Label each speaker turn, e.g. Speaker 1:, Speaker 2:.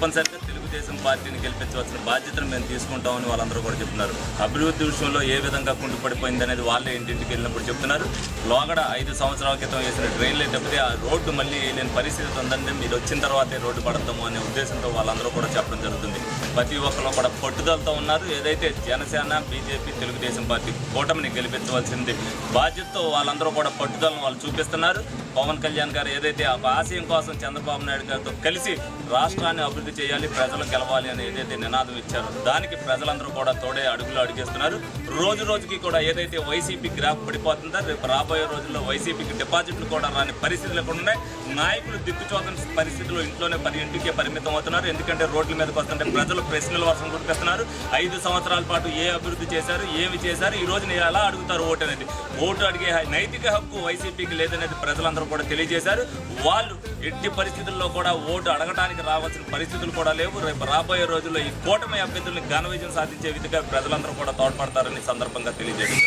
Speaker 1: सरपंच सारखं తెలుగుదేశం పార్టీని గెలిపించవలసిన బాధ్యతను మేము తీసుకుంటామని వాళ్ళందరూ కూడా చెప్తున్నారు. అభివృద్ధి విషయంలో ఏ విధంగా కుంటుపడిపోయింది అనేది వాళ్ళే ఇంటింటికి వెళ్ళినప్పుడు చెప్తున్నారు. లోగడ ఐదు సంవత్సరాల క్రితం వేసిన డ్రైన్లే తప్పితే ఆ రోడ్డు మళ్ళీ వేయలేని పరిస్థితి ఉందంటే మీరు వచ్చిన తర్వాతే రోడ్డు పడతాము అనే ఉద్దేశంతో వాళ్ళందరూ కూడా చెప్పడం జరుగుతుంది. ప్రతి ఒక్కరు కూడా పట్టుదలతో ఉన్నారు. ఏదైతే జనసేన బీజేపీ తెలుగుదేశం పార్టీ కూటమిని గెలిపించవలసింది బాధ్యతతో వాళ్ళందరూ కూడా పట్టుదలను వాళ్ళు చూపిస్తున్నారు. పవన్ కళ్యాణ్ గారు ఏదైతే ఆ ఆశయం కోసం చంద్రబాబు నాయుడు గారితో కలిసి రాష్ట్రాన్ని అభివృద్ధి చేయాలి ప్రజలు గెలవాలి అని ఏదైతే నినాదం ఇచ్చారో. దానికి ప్రజలందరూ కూడా తోడే అడుగులు అడిగేస్తున్నారు. రోజు రోజుకి కూడా ఏదైతే వైసీపీ గ్రాఫ్ పడిపోతుందో రేపు రాబోయే రోజుల్లో వైసీపీకి డిపాజిట్లు కూడా రాని పరిస్థితులు కూడా ఉన్నాయి? నాయకులు దిక్కుచోదని పరిస్థితులు ఇంట్లోనే పది ఇంటికే పరిమితం అవుతున్నారు. ఎందుకంటే రోడ్ల మీదకి వస్తుంటే ప్రజలు ప్రశ్నల వర్షం గుర్తిస్తున్నారు ఐదు సంవత్సరాల పాటు ఏ అభివృద్ధి చేశారు ఏమి చేశారు ఈ రోజు నేను ఎలా అడుగుతారు ఓటు అనేది? ఓటు అడిగే నైతిక హక్కు వైసీపీకి లేదనేది ప్రజలందరూ కూడా తెలియజేశారు. వాళ్ళు ఎట్టి పరిస్థితుల్లో కూడా ఓటు అడగడానికి రావాల్సిన పరిస్థితులు కూడా లేవు. రేపు రాబోయే రోజుల్లో ఈ కూటమి అభ్యర్థుల్ని ఘన విజయం సాధించే విధంగా ప్రజలందరూ కూడా తోడ్పడతారని సందర్భంగా తెలియజేశారు.